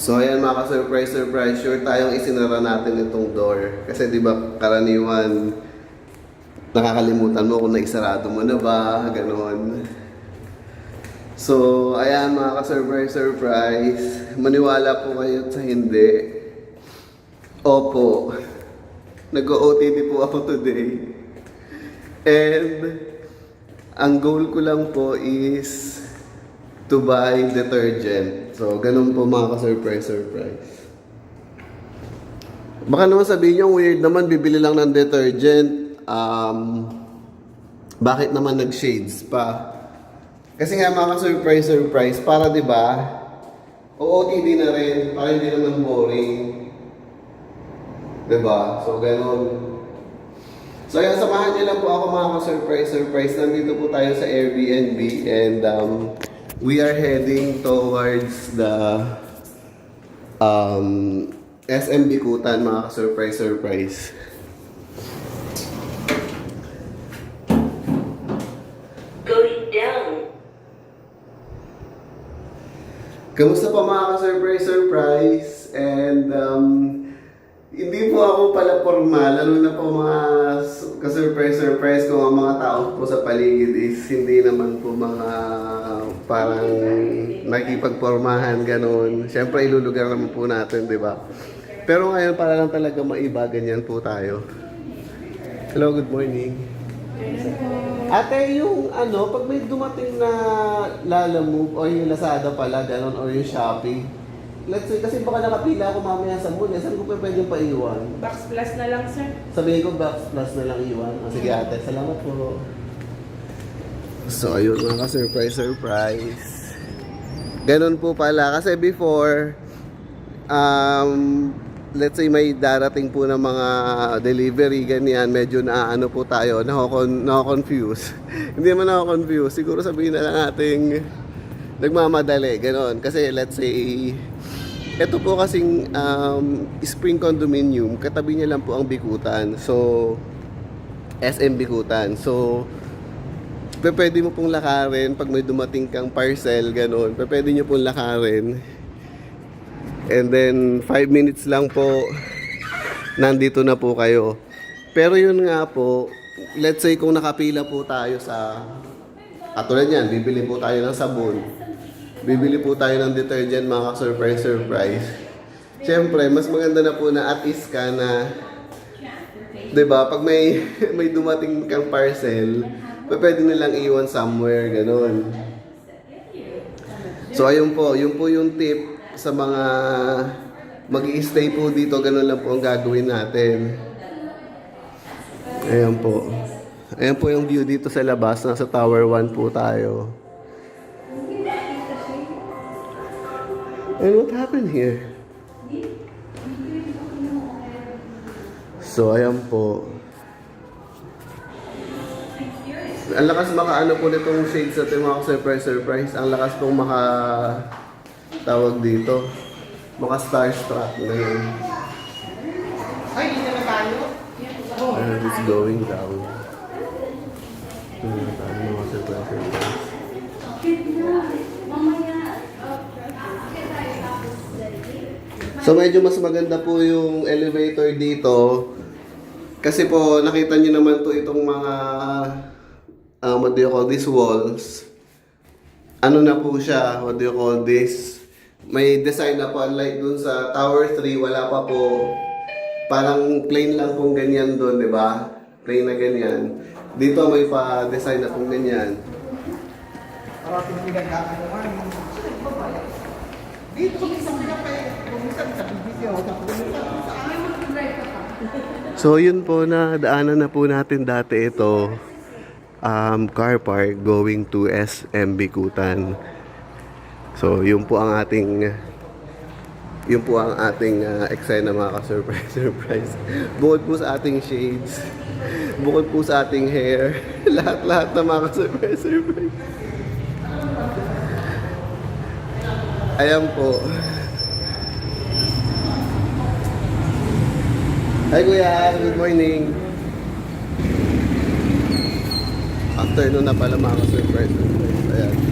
So ayan mga ka-surprise, surprise, sure tayong isinara natin itong door. Kasi di ba karaniwan, nakakalimutan mo kung naisarado mo na ba, ganon. So ayan mga ka-surprise, surprise, maniwala po kayo sa hindi. Opo, nag-OTD po ako today. And ang goal ko lang po is to buy detergent. So, ganun po mga ka-surprise, surprise. Baka naman sabihin nyo, weird naman, bibili lang ng detergent. Um, bakit naman nag-shades pa? Kasi nga mga ka-surprise, surprise, para di ba, OOTD na rin, para hindi naman boring. Di ba? So, ganun. So, ayan, samahan niyo lang po ako mga ka-surprise, surprise. Nandito po tayo sa Airbnb and um, we are heading towards the um, SM Bikutan, mga ka-surprise, surprise. Going down. Kamusta pa mga ka-surprise, surprise? And um, hindi po ako pala formal, lalo na po mga su- ka-surprise, surprise kung ang mga tao po sa paligid is hindi naman po mga parang nakipagpormahan, ganun. Siyempre, ilulugar naman po natin, di ba? Pero ngayon, para lang talaga maiba, ganyan po tayo. Hello, good morning. Ate, yung ano, pag may dumating na Lala Move o yung Lazada pala, ganun, or yung Shopee, let's say, kasi baka nakapila ako mamaya sa mall, eh, saan ko pa pwedeng paiwan? Box plus na lang, sir. Sabihin ko, box plus na lang iwan. O, sige ate, salamat po. So, ayun mga ka-surprise, surprise. Ganun po pala. Kasi before, um, let's say may darating po ng mga delivery, ganyan, medyo na ano po tayo, na-confuse. Hindi naman na-confuse. Siguro sabihin na lang nating nagmamadali, ganun. Kasi let's say, ito po kasing um, spring condominium, katabi niya lang po ang Bikutan. So, SM Bikutan. So, pwede mo pong lakarin pag may dumating kang parcel, pe- Pwede nyo pong lakarin. And then, 5 minutes lang po, nandito na po kayo. Pero yun nga po, let's say kung nakapila po tayo sa, katulad yan, bibili po tayo ng sabon. Bibili po tayo ng detergent, mga surprise surprise. Siyempre, mas maganda na po na at least ka na 'di ba? Pag may may dumating kang parcel, pa- pwede nilang iwan somewhere, ganun. So ayun po, yun po yung tip sa mga mag stay po dito, ganun lang po ang gagawin natin. Ayan po. Ayan po yung view dito sa labas, nasa Tower 1 po tayo. And what happened here? So, ayan po. Ang lakas makaano po nitong shades sa mga surprise surprise. Ang lakas pong maka tawag dito. Maka starstruck na yun. Ay, hindi na tayo. And it's going down. Ito na tayo mga surprise surprise. So medyo mas maganda po yung elevator dito. Kasi po nakita niyo naman to itong mga um, what do you call this walls. Ano na po siya, what do you call this? May design na po unlike dun sa Tower 3 wala pa po. Parang plain lang pong ganyan doon, di ba? Plain na ganyan. Dito may pa-design na pong ganyan. Parating pinagkakanuhan. Dito kami sa mga kaya. Kumisan sa video. Tapos sa So yun po na daanan na po natin dati ito um, car park going to SM Bikutan. So yun po ang ating yun po ang ating uh, eksena mga ka-surprise surprise. Bukod po sa ating shades, bukod po sa ating hair, lahat-lahat na mga ka-surprise surprise. Ayan po. Hi Kuya, good morning. Afternoon na pala mga ka-surprise. Ayan.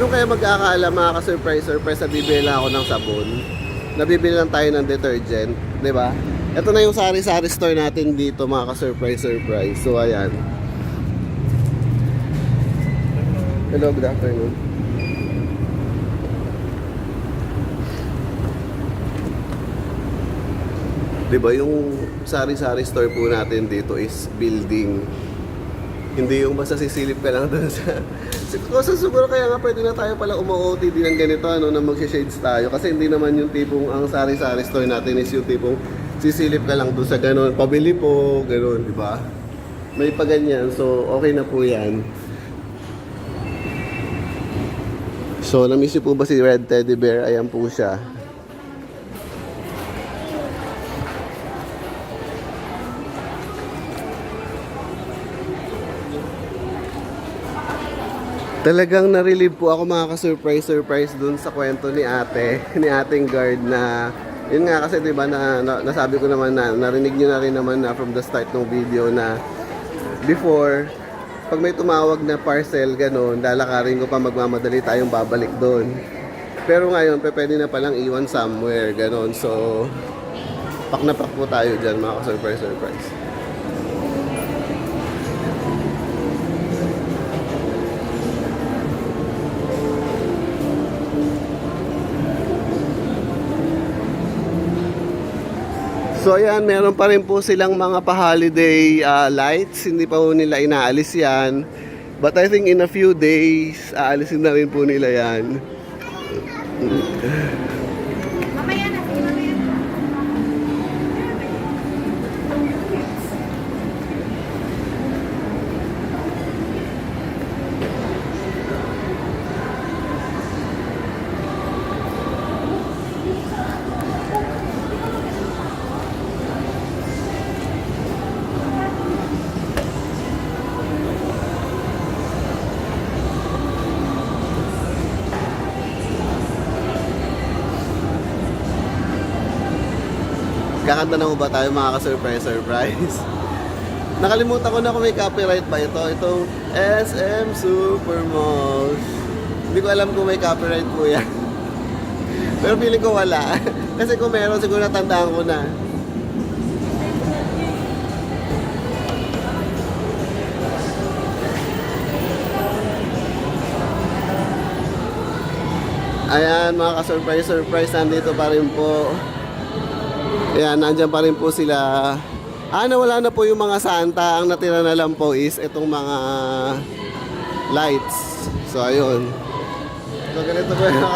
Meron kaya mag-aakala mga ka-surprise, surprise na lang ako ng sabon. Nabibili lang tayo ng detergent, di ba? Ito na yung sari-sari store natin dito mga ka-surprise, surprise. So, ayan. Hello, good afternoon. Di ba yung sari-sari store po natin dito is building. Hindi yung basta sisilip ka lang doon sa... Siguro, siguro kaya nga pwede na tayo pala umu-OT din ng ganito, ano, na mag-shades tayo. Kasi hindi naman yung tipong ang sari-sari store natin is yung tipong sisilip ka lang doon sa ganun. Pabili po, ganun, di ba? May pa ganyan, so okay na po yan. So, na-miss niyo po ba si Red Teddy Bear? Ayan po siya. Talagang na-relieve po ako mga ka-surprise surprise dun sa kwento ni ate, ni ating guard na yun nga kasi 'di ba na, na- nasabi ko naman na narinig niyo na rin naman na from the start ng video na before pag may tumawag na parcel ganun, lalakarin ko pa magmamadali tayong babalik doon. Pero ngayon, pe, pwede na palang iwan somewhere, ganun. So, pak na pak po tayo dyan, mga ka-surprise surprise. So ayan, meron pa rin po silang mga pa-holiday ah, lights. Hindi pa po nila inaalis yan. But I think in a few days, aalisin na rin po nila yan. Kakanta na ho ba tayo mga ka-surprise surprise? Nakalimutan ko na kung may copyright ba ito. Itong SM Supermall. Hindi ko alam kung may copyright po yan. Pero feeling ko wala. Kasi kung meron, siguro natandaan ko na. Ayan, mga ka-surprise, surprise, nandito pa rin po. Ayan, nandyan pa rin po sila. Ah, nawala na po yung mga Santa. Ang natira na lang po is itong mga lights. So, ayun. So, ganito po yung.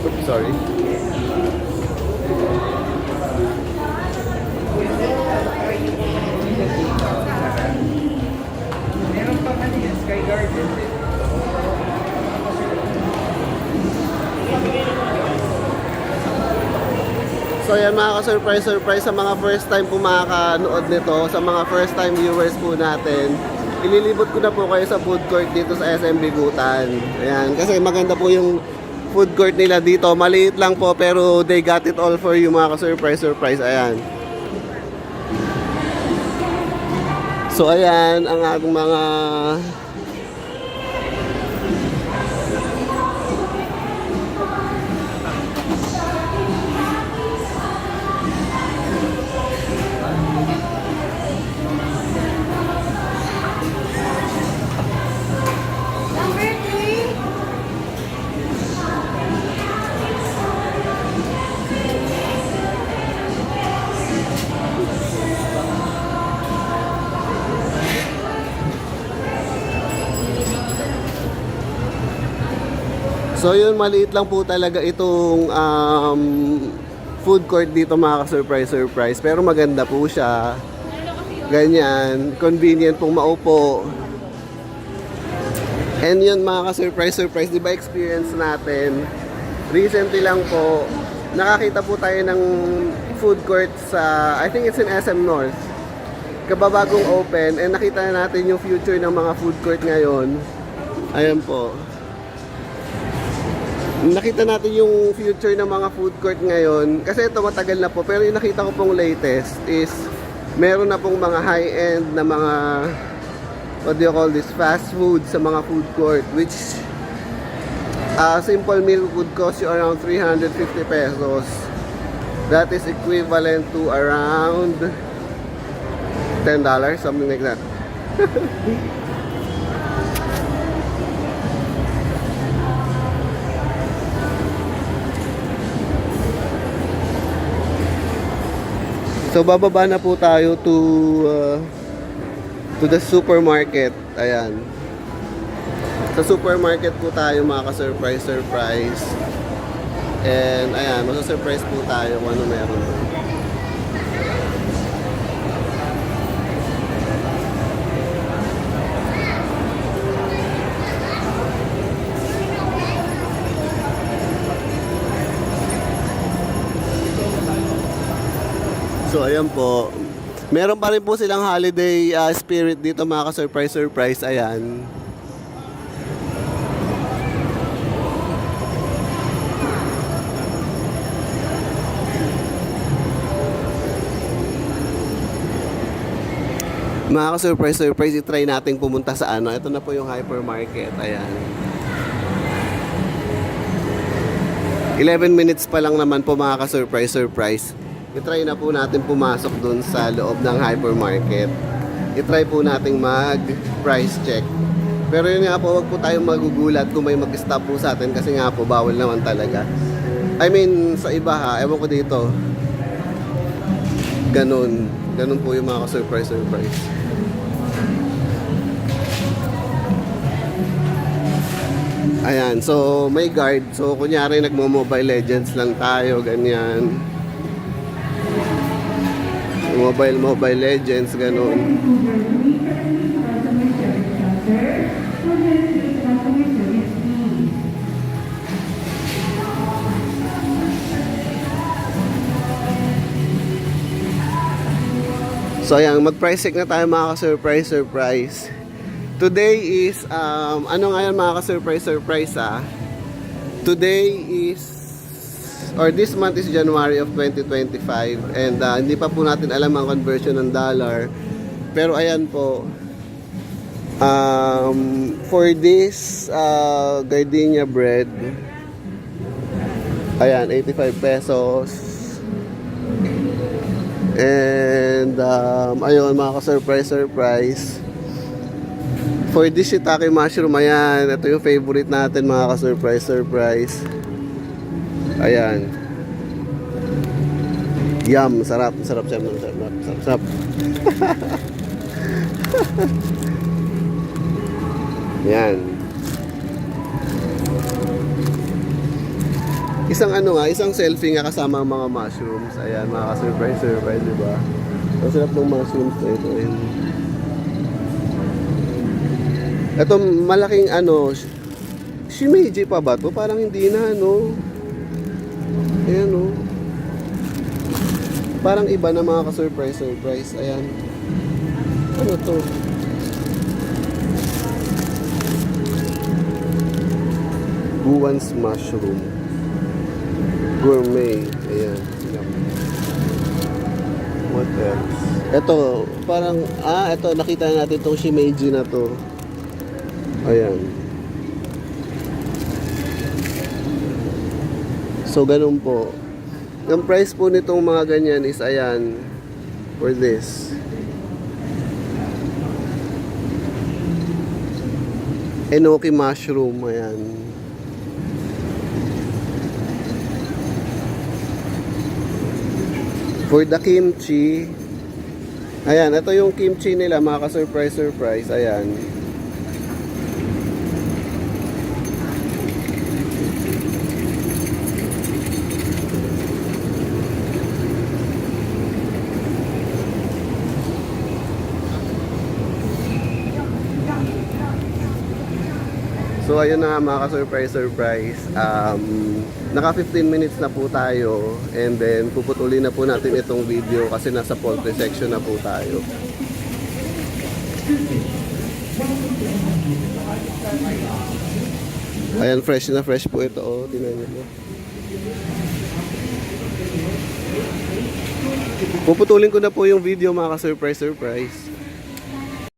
Oops, sorry. So yan mga ka-surprise surprise sa mga first time po makakanood nito, sa mga first time viewers po natin. Ililibot ko na po kayo sa food court dito sa SM Bigutan. Ayan, kasi maganda po yung food court nila dito. Maliit lang po pero they got it all for you mga ka-surprise surprise. Ayan. So ayan ang ating mga So yun, maliit lang po talaga itong um, food court dito mga ka-surprise surprise. Pero maganda po siya. Ganyan, convenient pong maupo. And yun mga ka-surprise surprise, di ba experience natin? Recently lang po, nakakita po tayo ng food court sa, I think it's in SM North. Kababagong open and nakita na natin yung future ng mga food court ngayon Ayan po. Nakita natin yung future ng mga food court ngayon. Kasi ito matagal na po. Pero yung nakita ko pong latest is meron na pong mga high-end na mga what do you call this? Fast food sa mga food court. Which a simple meal would cost you around 350 pesos. That is equivalent to around $10, something like that. So bababa na po tayo to uh, to the supermarket. Ayan. Sa supermarket po tayo mga ka-surprise surprise. And ayan, masa-surprise po tayo kung ano meron So ayan po. Meron pa rin po silang holiday uh, spirit dito mga ka-surprise surprise. Ayan. Mga ka-surprise surprise, itry natin pumunta sa ano. Ito na po yung hypermarket. Ayan. 11 minutes pa lang naman po mga ka-surprise surprise. I-try na po natin pumasok dun sa loob ng hypermarket. I-try po nating mag price check. Pero yun nga po, wag po tayong magugulat kung may mag-stop po sa atin kasi nga po, bawal naman talaga. I mean, sa iba ha, ewan ko dito. Ganun. Ganun po yung mga ka-surprise surprise. Ayan, so may guard. So kunyari nagmo-mobile legends lang tayo, ganyan. Mobile Mobile Legends, ganun. So ayan, mag-price check na tayo mga ka-surprise, surprise. Today is, um, ano nga yan mga ka-surprise, surprise ah. Today is or this month is January of 2025 and uh, hindi pa po natin alam ang conversion ng dollar. Pero ayan po um, for this uh, gardenia bread ayan 85 pesos. And um, ayun mga ka-surprise surprise. For this shiitake mushroom ayan ito yung favorite natin mga ka-surprise surprise Ayan. Yum, sarap, sarap, sarap, sarap, sarap, sarap, sarap. Yan. Isang ano nga, isang selfie nga kasama ang mga mushrooms. Ayan, mga ka-surprise, surprise, di ba? Ang sarap ng mushrooms na ito. Ayan. Ito, malaking ano, sh- shimeji pa ba to? Parang hindi na, no? Ayan o. Parang iba na mga ka-surprise, surprise. Ayan. Ano to? Guwan's mushroom. Gourmet. Ayan. What else? Ito, parang, ah, ito, nakita natin itong shimeji na to. Ayan. So, ganun po. Ang price po nitong mga ganyan is ayan, for this. Enoki mushroom, ayan. For the kimchi, ayan, ito yung kimchi nila, mga ka-surprise, surprise, ayan. So ayun na nga mga ka-surprise surprise. Um, naka 15 minutes na po tayo and then puputuli na po natin itong video kasi nasa poultry section na po tayo. Ayan, fresh na fresh po ito. Oh, tinan niyo po. Puputulin ko na po yung video mga ka-surprise surprise.